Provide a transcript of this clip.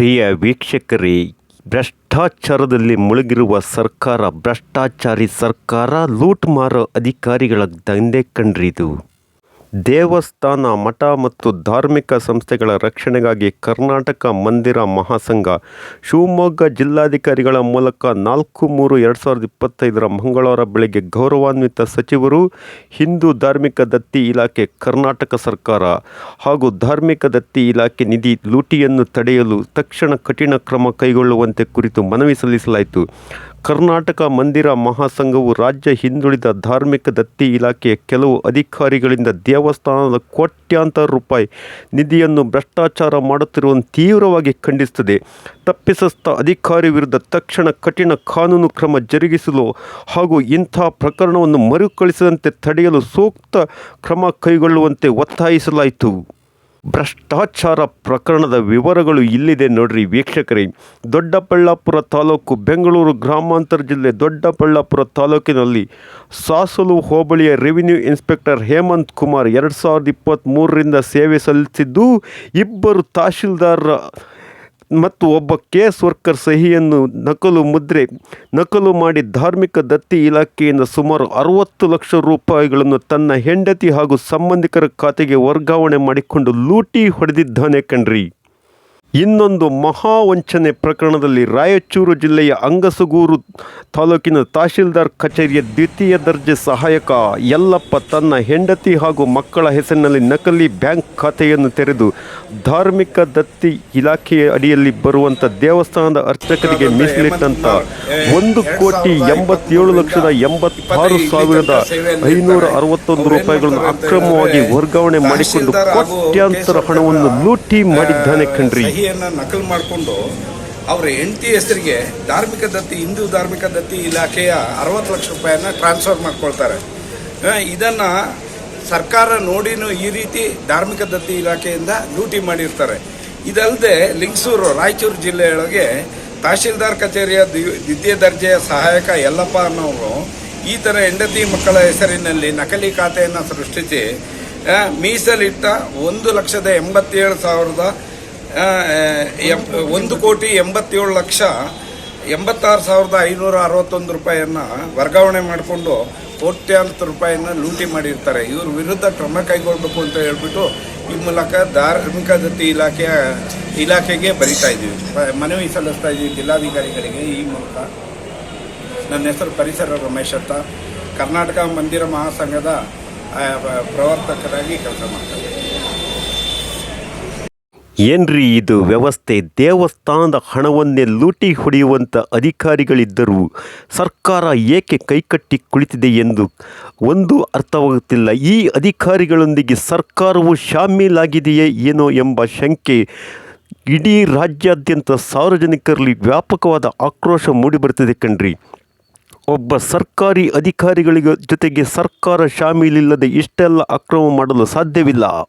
ಪ್ರಿಯ ವೀಕ್ಷಕರೇ ಭ್ರಷ್ಟಾಚಾರದಲ್ಲಿ ಮುಳುಗಿರುವ ಸರ್ಕಾರ ಭ್ರಷ್ಟಾಚಾರಿ ಸರ್ಕಾರ ಲೂಟ್ ಮಾರೋ ಅಧಿಕಾರಿಗಳ ದಂಧೆ ಕಂಡ್ರಿದು. ದೇವಸ್ಥಾನ, ಮಠ ಮತ್ತು ಧಾರ್ಮಿಕ ಸಂಸ್ಥೆಗಳ ರಕ್ಷಣೆಗಾಗಿ ಕರ್ನಾಟಕ ಮಂದಿರ ಮಹಾಸಂಘ, ಶಿವಮೊಗ್ಗ ಜಿಲ್ಲಾಧಿಕಾರಿಗಳ ಮೂಲಕ ನಾಲ್ಕು ಮೂರು ಎರಡು ಸಾವಿರದ ಇಪ್ಪತ್ತೈದರ ಮಂಗಳವಾರ ಬೆಳಗ್ಗೆ ಗೌರವಾನ್ವಿತ ಸಚಿವರು ಹಿಂದೂ ಧಾರ್ಮಿಕ ದತ್ತಿ ಇಲಾಖೆ, ಕರ್ನಾಟಕ ಸರ್ಕಾರ ಹಾಗೂ ಧಾರ್ಮಿಕ ದತ್ತಿ ಇಲಾಖೆ ನಿಧಿ ಲೂಟಿಯನ್ನು ತಡೆಯಲು ತಕ್ಷಣ ಕಠಿಣ ಕ್ರಮ ಕೈಗೊಳ್ಳುವಂತೆ ಕುರಿತು ಮನವಿ ಸಲ್ಲಿಸಲಾಯಿತು. ಕರ್ನಾಟಕ ಮಂದಿರ ಮಹಾಸಂಘವು ರಾಜ್ಯ ಹಿಂದುಳಿದ ಧಾರ್ಮಿಕ ದತ್ತಿ ಇಲಾಖೆಯ ಕೆಲವು ಅಧಿಕಾರಿಗಳಿಂದ ದೇವಸ್ಥಾನದ ಕೋಟ್ಯಾಂತರ ರೂಪಾಯಿ ನಿಧಿಯನ್ನು ಭ್ರಷ್ಟಾಚಾರ ಮಾಡುತ್ತಿರುವುದನ್ನು ತೀವ್ರವಾಗಿ ಖಂಡಿಸುತ್ತದೆ. ತಪ್ಪಿಸಸ್ಥ ಅಧಿಕಾರಿ ವಿರುದ್ಧ ತಕ್ಷಣ ಕಠಿಣ ಕಾನೂನು ಕ್ರಮ ಜರುಗಿಸಲು ಹಾಗೂ ಇಂಥ ಪ್ರಕರಣವನ್ನು ಮರುಕಳಿಸದಂತೆ ತಡೆಯಲು ಸೂಕ್ತ ಕ್ರಮ ಕೈಗೊಳ್ಳುವಂತೆ ಒತ್ತಾಯಿಸಲಾಯಿತು. ಭ್ರಷ್ಟಾಚಾರ ಪ್ರಕರಣದ ವಿವರಗಳು ಇಲ್ಲಿದೆ ನೋಡ್ರಿ ವೀಕ್ಷಕರೇ. ದೊಡ್ಡಬಳ್ಳಾಪುರ ತಾಲೂಕು ಬೆಂಗಳೂರು ಗ್ರಾಮಾಂತರ ಜಿಲ್ಲೆ ದೊಡ್ಡಬಳ್ಳಾಪುರ ತಾಲೂಕಿನಲ್ಲಿ ಸಾಸಲು ಹೋಬಳಿಯ ರೆವಿನ್ಯೂ ಇನ್ಸ್ಪೆಕ್ಟರ್ ಹೇಮಂತ್ ಕುಮಾರ್ ಎರಡು ಸಾವಿರದ ಇಪ್ಪತ್ತ್ಮೂರರಿಂದ ಸೇವೆ ಸಲ್ಲಿಸಿದ್ದು ಇಬ್ಬರು ತಹಶೀಲ್ದಾರ್ ಮತ್ತು ಒಬ್ಬ ಕೇಸ್ ವರ್ಕರ್ ಸಹಿಯನ್ನು ನಕಲು ಮುದ್ರೆ, ನಕಲು ಮಾಡಿ ಧಾರ್ಮಿಕ ದತ್ತಿ ಇಲಾಖೆಯಿಂದ ಸುಮಾರು ಅರವತ್ತು ಲಕ್ಷ ರೂಪಾಯಿಗಳನ್ನು ತನ್ನ ಹೆಂಡತಿ ಹಾಗೂ ಸಂಬಂಧಿಕರ ಖಾತೆಗೆ ವರ್ಗಾವಣೆ ಮಾಡಿಕೊಂಡು ಲೂಟಿ ಹೊಡೆದಿದ್ದಾನೆ ಕಣ್ರಿ. ಇನ್ನೊಂದು ಮಹಾ ವಂಚನೆ ಪ್ರಕರಣದಲ್ಲಿ ರಾಯಚೂರು ಜಿಲ್ಲೆಯ ಅಂಗಸಗೂರು ತಾಲೂಕಿನ ತಹಶೀಲ್ದಾರ್ ಕಚೇರಿಯ ದ್ವಿತೀಯ ದರ್ಜೆ ಸಹಾಯಕ ಯಲ್ಲಪ್ಪ ತನ್ನ ಹೆಂಡತಿ ಹಾಗೂ ಮಕ್ಕಳ ಹೆಸರಿನಲ್ಲಿ ನಕಲಿ ಬ್ಯಾಂಕ್ ಖಾತೆಯನ್ನು ತೆರೆದು ಧಾರ್ಮಿಕ ದತ್ತಿ ಇಲಾಖೆಯ ಅಡಿಯಲ್ಲಿ ಬರುವಂಥ ದೇವಸ್ಥಾನದ ಅರ್ಚಕರಿಗೆ ಮೀಸಲಿಟ್ಟಂಥ ಒಂದು ಕೋಟಿ ಎಂಬತ್ತೇಳು ಲಕ್ಷದ ಎಂಬತ್ತಾರು ಸಾವಿರದ ಐನೂರ ಅರವತ್ತೊಂದು ರೂಪಾಯಿಗಳನ್ನು ಅಕ್ರಮವಾಗಿ ವರ್ಗಾವಣೆ ಮಾಡಿಕೊಂಡು ಕೋಟ್ಯಾಂತರ ಹಣವನ್ನು ಲೂಟಿ ಮಾಡಿದ್ದಾನೆ ಕಣ್ರಿ. ಸಹಿಯನ್ನ ನಕಲು ಮಾಡಿಕೊಂಡು ಅವರ ಹೆಂಡತಿ ಹೆಸರಿಗೆ ಧಾರ್ಮಿಕ ದತ್ತಿ, ಹಿಂದೂ ಧಾರ್ಮಿಕ ದತ್ತಿ ಇಲಾಖೆಯ ಅರವತ್ತು ಲಕ್ಷ ರೂಪಾಯಿಯನ್ನು ಟ್ರಾನ್ಸ್ಫರ್ ಮಾಡ್ಕೊಳ್ತಾರೆ. ಇದನ್ನು ಸರ್ಕಾರ ನೋಡಿನೂ ಈ ರೀತಿ ಧಾರ್ಮಿಕ ದತ್ತಿ ಇಲಾಖೆಯಿಂದ ಲೂಟಿ ಮಾಡಿರ್ತಾರೆ. ಇದಲ್ಲದೆ ಲಿಂಗಸೂರು, ರಾಯಚೂರು ಜಿಲ್ಲೆಯೊಳಗೆ ತಹಶೀಲ್ದಾರ್ ಕಚೇರಿಯ ದ್ವಿ- ದ್ವಿತೀಯ ದರ್ಜೆಯ ಸಹಾಯಕ ಯಲ್ಲಪ್ಪ ಅನ್ನೋರು ಈ ಥರ ಹೆಂಡತಿ ಮಕ್ಕಳ ಹೆಸರಿನಲ್ಲಿ ನಕಲಿ ಖಾತೆಯನ್ನು ಸೃಷ್ಟಿಸಿ ಮೀಸಲಿಟ್ಟ ಒಂದು ಲಕ್ಷದ ಎಂಬತ್ತೇಳು ಸಾವಿರದ ಒಂದು ಕೋಟಿ ಎಂಬತ್ತೇಳು ಲಕ್ಷ ಎಂಬತ್ತಾರು ಸಾವಿರದ ಐನೂರ ಅರವತ್ತೊಂದು ರೂಪಾಯಿಯನ್ನು ವರ್ಗಾವಣೆ ಮಾಡಿಕೊಂಡು ಕೋಟ್ಯಾಂತರ ರೂಪಾಯಿಯನ್ನು ಲೂಟಿ ಮಾಡಿರ್ತಾರೆ. ಇವ್ರ ವಿರುದ್ಧ ಕ್ರಮ ಕೈಗೊಳ್ಳಬೇಕು ಅಂತ ಹೇಳ್ಬಿಟ್ಟು ಈ ಮೂಲಕ ಧಾರ್ಮಿಕ ದತ್ತಿ ಇಲಾಖೆಯ ಇಲಾಖೆಗೆ ಬರಿತಾ ಇದ್ದೀವಿ. ಮನವಿ ಸಲ್ಲಿಸ್ತಾ ಇದ್ದೀವಿ ಜಿಲ್ಲಾಧಿಕಾರಿಗಳಿಗೆ ಈ ಮೂಲಕ. ನನ್ನ ಹೆಸರು ಪರಿಸರ ರಮೇಶ್ ಅಂತ. ಕರ್ನಾಟಕ ಮಂದಿರ ಮಹಾಸಂಘದ ಪ್ರವರ್ತಕರಾಗಿ ಕೆಲಸ ಮಾಡ್ತಾರೆ ಏನ್ರಿ ಇದು ವ್ಯವಸ್ಥೆ? ದೇವಸ್ಥಾನದ ಹಣವನ್ನೇ ಲೂಟಿ ಹೊಡೆಯುವಂಥ ಅಧಿಕಾರಿಗಳಿದ್ದರೂ ಸರ್ಕಾರ ಏಕೆ ಕೈಕಟ್ಟಿ ಕುಳಿತಿದೆ ಎಂದು ಒಂದು ಅರ್ಥವಾಗುತ್ತಿಲ್ಲ. ಈ ಅಧಿಕಾರಿಗಳೊಂದಿಗೆ ಸರ್ಕಾರವು ಶಾಮೀಲಾಗಿದೆಯೇ ಏನೋ ಎಂಬ ಶಂಕೆ ಇಡೀ ರಾಜ್ಯಾದ್ಯಂತ ಸಾರ್ವಜನಿಕರಲ್ಲಿ ವ್ಯಾಪಕವಾದ ಆಕ್ರೋಶ ಮೂಡಿಬರುತ್ತದೆ ಕಣ್ರಿ. ಒಬ್ಬ ಸರ್ಕಾರಿ ಅಧಿಕಾರಿಗಳಿಗೆ ಜೊತೆಗೆ ಸರ್ಕಾರ ಶಾಮೀಲಿಲ್ಲದೆ ಇಷ್ಟೆಲ್ಲ ಅಕ್ರಮ ಮಾಡಲು ಸಾಧ್ಯವಿಲ್ಲ.